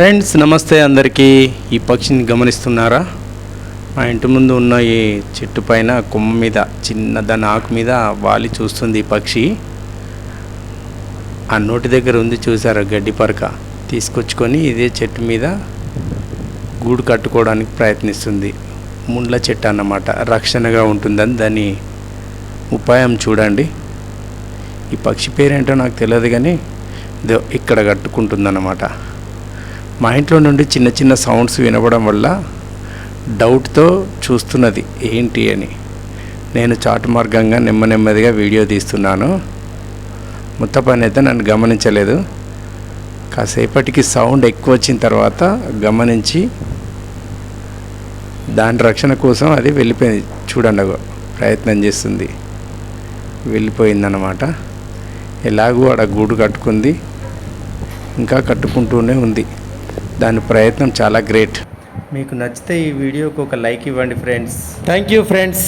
Friends నమస్తే అందరికీ. ఈ పక్షిని గమనిస్తున్నారా? మా ఇంటి ముందు ఉన్న ఈ చెట్టు పైన కొమ్మ మీద చిన్న దాని ఆకు మీద వాలి చూస్తుంది ఈ పక్షి. ఆ నోటి దగ్గర ఉంది చూసారా గడ్డి పరక? తీసుకొచ్చుకొని ఇదే చెట్టు మీద గూడు కట్టుకోవడానికి ప్రయత్నిస్తుంది. ముండ్ల చెట్టు అన్నమాట. రక్షణగా ఉంటుందని దాని ఉపాయం చూడండి. ఈ పక్షి పేరేంటో నాకు తెలియదు కానీ ఇక్కడ కట్టుకుంటుందన్నమాట. మా ఇంట్లో నుండి చిన్న చిన్న సౌండ్స్ వినపడం వల్ల డౌట్తో చూస్తున్నది ఏంటి అని. నేను చాటు మార్గంగా నెమ్మ నెమ్మదిగా వీడియో తీస్తున్నాను. ముత్తపని అయితే నన్ను గమనించలేదు. కాసేపటికి సౌండ్ ఎక్కువ వచ్చిన తర్వాత గమనించి దాని రక్షణ కోసం అది వెళ్ళిపోయింది. చూడండగో ప్రయత్నం చేస్తుంది. వెళ్ళిపోయిందన్నమాట. ఎలాగూ ఆడ గూడు కట్టుకుంది ఇంకా కట్టుకుంటూనే ఉంది. దాని ప్రయత్నం చాలా గ్రేట్. మీకు నచ్చితే ఈ వీడియోకి ఒక లైక్ ఇవ్వండి ఫ్రెండ్స్. Thank you friends